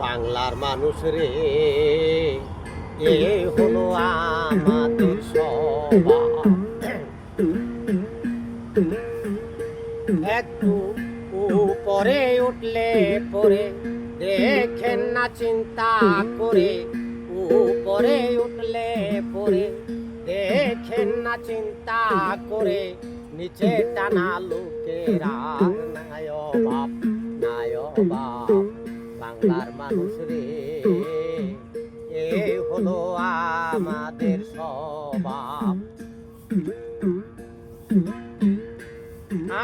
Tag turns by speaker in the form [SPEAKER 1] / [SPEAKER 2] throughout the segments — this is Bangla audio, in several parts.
[SPEAKER 1] বাংলার মানুষ রে, এ হলো আমাদের সবার একটু উপরে উঠলে পরে দেখেন না চিন্তা করে। উপরে উঠলে পরে দেখেন না চিন্তা করে। নিচে টানা লোকেরা নায় বাপ নায় বাপ। বাংলার মানুষ রে। এ হলো আমাদের স্বভাব।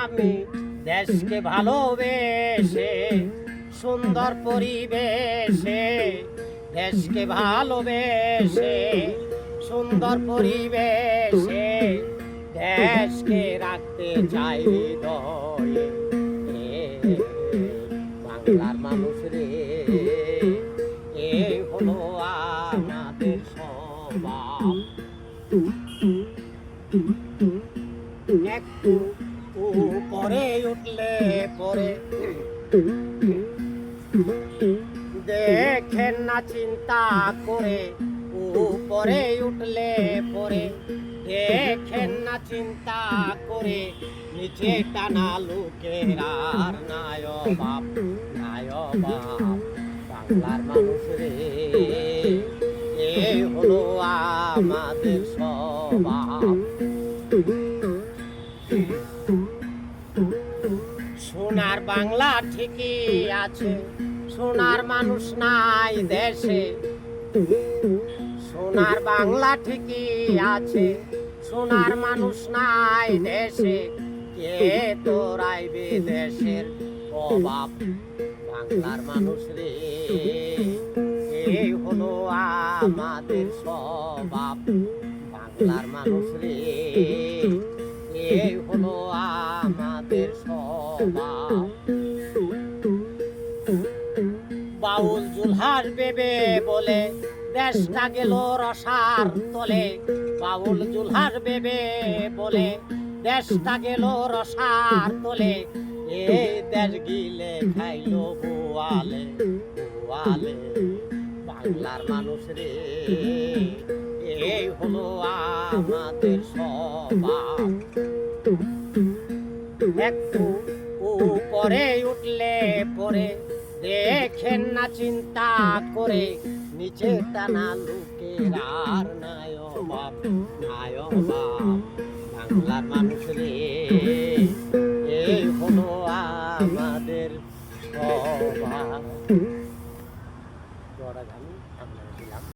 [SPEAKER 1] আমি দেশকে ভালোবেসে, সুন্দর পরিবেশে, দেশকে ভালোবেসে, সুন্দর পরিবেশে দেশকে রাখতে চাই হৃদয়ে। বাংলার মানুষ রে এ হলো আমাদের স্বভাব। একটু উপরে উঠলে পরে দেখেন না চিন্তা করে। উপরে উঠলে পরে দেখেন না চিন্তা করে। নিচে টানা লোকেরা বাপ নায় বাপ বাংলার মানুষ রে এ হলো আমাদের স্বভাব সোনার বাংলা ঠিকই আছে, সোনার মানুষ নাই দেশে। সোনার বাংলা ঠিকই আছে, সোনার মানুষ নাই দেশে। কে তোরাইবে দেশের অভাব? বাংলার মানুষ রে। এই হলো আমাদের স্বভাব। বাংলার মানুষ রে। এই হলো আমাদের স্বভাব। বাউল জুলহার বেবে বলে দেশটা গেল রসার তলে। বাউল জুলহার বেবে বলে দেশটা গেল রসার তলে। এই দেশ গিলে খাইলো গোয়ালে গোয়ালে বাংলার মানুষ রে, এই হলো আমাদের স্বভাব একটু উপরে উঠলে পরে দেখেন না চিন্তা করে, নিচে টানা লোকের আর নায় বাপ নায় বাপ বাংলার মানুষ রে। cho mà cho đã gắn thằng này